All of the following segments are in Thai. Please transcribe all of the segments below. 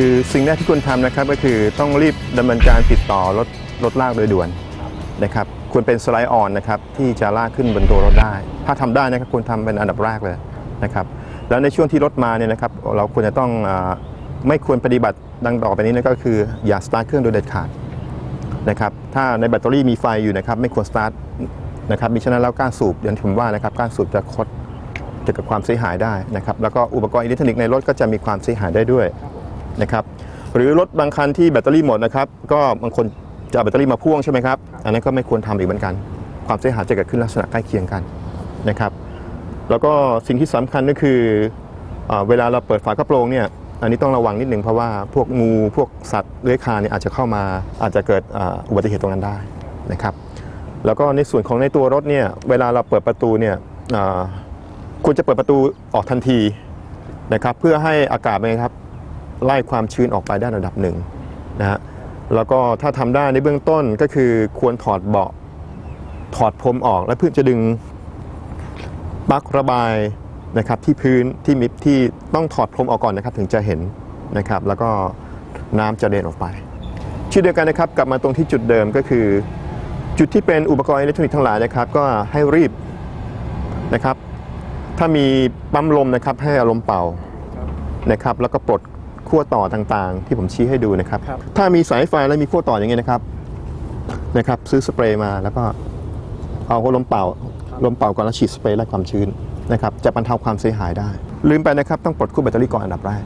คือสิ่งแรกที่ควรทำนะครับก็คือต้องรีบดำเนินการติดต่อรถรถลากโดยด่วนนะครับควรเป็นสไลด์ออนนะครับที่จะลากขึ้นบนตัวรถได้ ถ้าทำได้นะครับควรทำเป็นอันดับแรกเลยนะครับแล้วในช่วงที่รถมาเนี่ยนะครับเราควรจะต้องอาไม่ควรปฏิบัติดังต่อไปนี้นะก็คืออย่าสตาร์ทเครื่องโดยเด็ดขาดนะครับถ้าในแบตเตอรี่มีไฟอยู่นะครับไม่ควรสตาร์ทนะครับมิฉะนั้นแล้วก้านสูบอย่างที่ผมว่านะครับก้านสูบจะคด เกิดกับความเสียหายได้นะครับ แล้วก็อุปกรณ์อิเล็กทรอนิกส์ในรถก็จะมีความเสียหายได้ด้วย นะครับหรือรถบางคันที่แบตเตอรี่หมดนะครับก็บางคนจะเอาแบตเตอรี่มาพ่วงใช่ไหมครับอันนั้นก็ไม่ควรทำอีกเหมือนกัน ความเสียหายจะเกิดขึ้นลักษณะใกล้เคียงกันนะครับแล้วก็สิ่งที่สำคัญก็คือเอ่อเวลาเราเปิดฝากระโปรงเนี่ยอันนี้ต้องระวังนิดนึงเพราะว่าพวกงูพวกสัตว์เลื้อยคลานเนี่ยอาจจะเข้ามาอาจจะเกิดอ่าอุบัติเหตุตรงนั้นได้นะครับแล้วก็ในส่วนของในตัวรถเนี่ยเวลาเราเปิดประตูเนี่ยอ่าควรจะเปิดประตูออกทันทีนะครับเพื่อให้อากาศเป็นไงครับ ไล่ความชื้นออกไปได้ระดับหนึ่งนะฮะแล้วก็ถ้าทำได้ในเบื้องต้นก็คือควรถอดเบาะถอดพรมออก แล้วเพื่อจะดึงปลั๊กระบายนะครับที่พื้นที่มิดที่ต้องถอดพรมออกก่อนนะครับ ถึงจะเห็นนะครับ แล้วก็น้ำจะเด่นออกไปเช่นเดียวกันนะครับกลับมาตรงที่จุดเดิมก็คือ จุดที่เป็นอุปกรณ์อิเล็กทรอนิกส์ทั้งหลายนะครับ ก็ให้รีบนะครับ ถ้ามีปั๊มลมนะครับให้อาลมณ์เป่านะครับ แล้วก็ปลด ขั้วต่อต่างๆ ที่ผมชี้ให้ดูนะครับ ครับ ถ้ามีสายไฟแล้วมีขั้วต่ออย่างเงี้ยนะครับนะครับ ซื้อสเปรย์มาแล้วก็เอาลมเป่าลมเป่าก่อนแล้วฉีดสเปรย์ไล่ความชื้นนะครับจะบรรเทาความเสียหายได้ ลืมไปนะครับต้องปลดขั้วแบตเตอรี่ก่อนอันดับแรก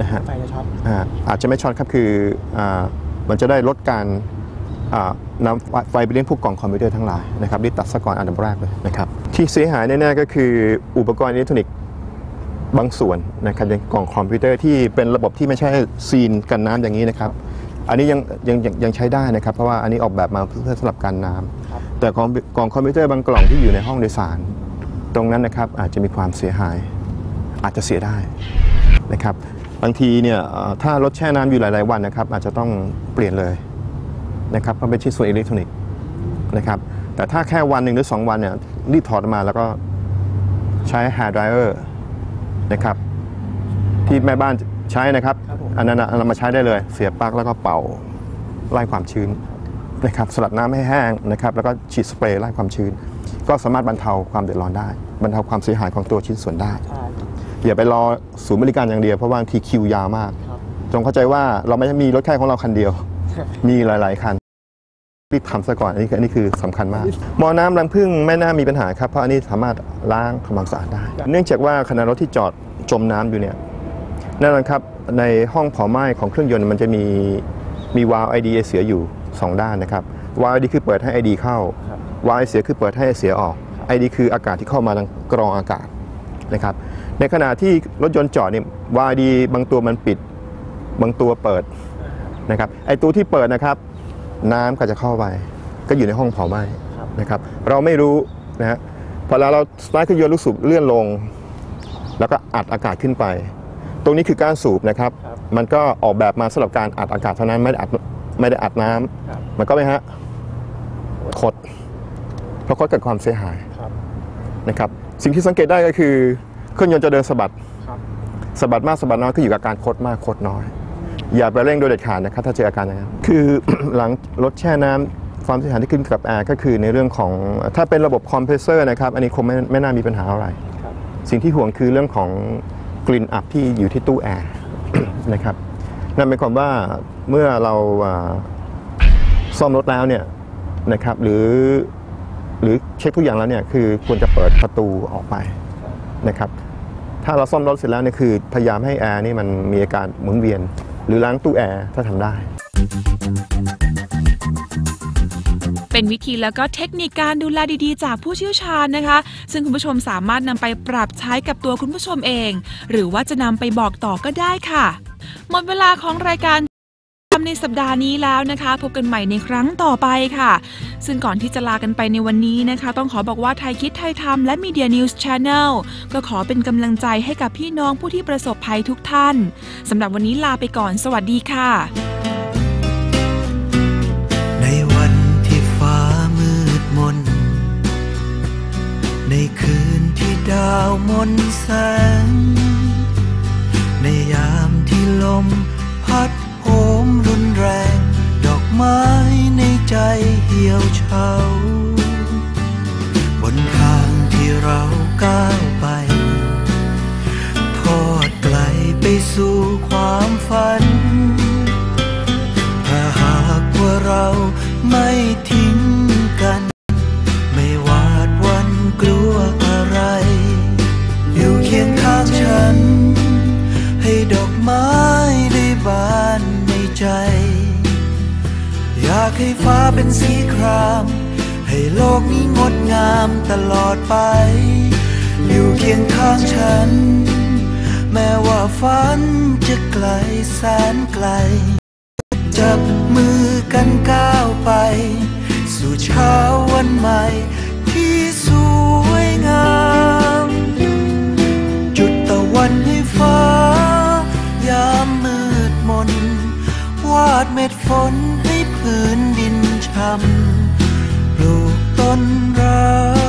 นะฮะ ไฟจะช็อต อ่าอาจจะไม่ช็อตครับคืออามันจะได้ลดการอ่านำไฟไปเลี้ยงพวกกล่องคอมพิวเตอร์ทั้งหลายนะครับรีบตัดซะก่อนอันดับแรกเลยนะครับที่เสียหายแน่ๆก็คืออุปกรณ์อิเล็กทรอนิกส์ บางส่วนนะครับในกล่องคอมพิวเตอร์ที่เป็นระบบที่ไม่ใช่ซีนกันน้ำอย่างนี้นะครับ อันนี้ยังยังยังยังใช้ได้นะครับ เพราะว่าอันนี้ออกแบบมาเพื่อสำหรับการน้ำครับแต่ของกล่องคอมพิวเตอร์บางกล่องที่อยู่ในห้องโดยสาร ตรงนั้นนะครับอาจจะมีความเสียหาย อาจจะเสียได้นะครับบางทีเนี่ยเอ่อถ้ารถแช่น้ำอยู่หลาย ๆ วันนะครับ อาจจะต้องเปลี่ยนเลยนะครับเพราะเป็นชิ้นส่วนอิเล็กทรอนิกส์นะครับแต่ถ้าแค่วันหนึ่งหรือ 2 วันเนี่ยรีบถอดออกมาแล้วก็ใช้ hair dryer นะครับ ที่แม่บ้านใช้นะครับครับผมอันนั้นน่ะเรามาใช้ได้เลย เสียบปลั๊กแล้วก็เป่าไล่ความชื้นนะครับสลัดน้ำให้แห้งนะครับแล้วก็ฉีดสเปรย์ไล่ความชื้น ก็สามารถบรรเทาความเดือดร้อนได้ บรรเทาความเสียหายของตัวชิ้นส่วนได้ใช่อย่าไปรอศูนย์บริการอย่างเดียวเพราะว่าบางทีคิวยาวมากครับจงเข้าใจว่าเราไม่ใช่มีรถแค่ของเราคันเดียว มีหลาย ๆ คัน รีบทำซะก่อนอันนี้คืออันนี้คือสำคัญมากหมอน้ำรังพึ่งไม่น่ามีปัญหาครับเพราะอันนี้สามารถล้างทำความสะอาดได้ เนื่องจากว่าขณะรถที่จอดจมน้ำอยู่เนี่ยแน่นอนครับในห้องเผาไหม้ของเครื่องยนต์มันจะมีมีวาล์วไอดีเสียอยู่สองด้านนะครับวาล์วไอดีคือเปิดให้ไอดีเข้าวาล์วไอเสียคือเปิดให้ไอเสียออกไอดีคืออากาศที่เข้ามาทางกรองอากาศนะครับในขณะที่รถยนต์จอดเนี่ยวาไอดีบางตัวมันปิด บางตัวเปิดนะครับไอตัวที่เปิดนะครับ น้ำก็จะเข้าไป ก็อยู่ในห้องเผาไหม้ครับนะครับ เราไม่รู้นะฮะพอเราเราสตาร์ทเครื่องยนต์ลูกสูบเลื่อนลง แล้วก็อัดอากาศขึ้นไป ตรงนี้คือการสูบนะครับครับ มันก็ออกแบบมาสำหรับการอัดอากาศเท่านั้นไม่ได้อัดไม่ได้อัดน้ำครับมันก็ไม่ฮะคดเพราะคดเกิดความเสียหายครับนะครับ สิ่งที่สังเกตได้ก็คือเครื่องยนต์จะเดินสะบัดครับสะบัดมากสะบัดน้อยก็อยู่กับการคดมากคดน้อย อย่าไปเร่งโดยเด็ดขาดนะครับถ้าเจออาการอย่างนั้นคือหลังรถแช่น้ำความเสียหายที่ขึ้นกับแอร์ก็คือในเรื่องของถ้าเป็นระบบคอมเพรสเซอร์นะครับอันนี้คงไม่ไม่น่ามีปัญหาอะไรครับสิ่งที่ห่วงคือเรื่องของกลิ่นอับที่อยู่ที่ตู้แอร์นะครับนั่นหมายความว่าเมื่อเราอ่าซ่อมรถแล้วเนี่ยนะครับหรือหรือเช็คทุกอย่างแล้วเนี่ยคือควรจะเปิดประตูออกไปนะครับถ้าเราซ่อมรถเสร็จแล้วเนี่ยคือพยายามให้แอร์นี่มันมีอาการหมุนเวียน หรือล้างตู้แอร์ถ้าทำได้ เป็นวิธีแล้วก็เทคนิคการดูแลดีๆ จากผู้เชี่ยวชาญนะคะ ซึ่งคุณผู้ชมสามารถนำไปปรับใช้กับตัวคุณผู้ชมเอง หรือว่าจะนำไปบอกต่อก็ได้ค่ะ หมดเวลาของรายการ ในสัปดาห์นี้แล้วนะคะ พบกันใหม่ในครั้งต่อไปค่ะ ซึ่งก่อนที่จะลากันไปในวันนี้นะคะ ต้องขอบอกว่าไทยคิดไทยทำและ Media News Channel ก็ขอเป็นกำลังใจให้กับพี่น้องผู้ที่ประสบภัยทุกท่านสำหรับวันนี้ลาไปก่อน สวัสดีค่ะ ในวันที่ฟ้ามืดมน ในคืนที่ดาวมนแสงในยามที่ลม ไม้ในใจเหี่ยวเฉาบนทางที่เราก้าวไป ทอดไกลไปสู่ความฝัน ถ้าหากว่าเราไม่ทิ้ง ให้ฟ้าเป็นสีคราม ให้โลกนี้งดงามตลอดไป อยู่เคียงข้างฉัน แม้ว่าฝันจะไกลแสนไกล จับมือกันก้าวไป สู่เช้าวันใหม่ ที่สวยงาม จุดตะวันให้ฟ้า ยามมืดมน วาดเม็ดฝนให้ พื้นดินช้ำปลูกต้นรั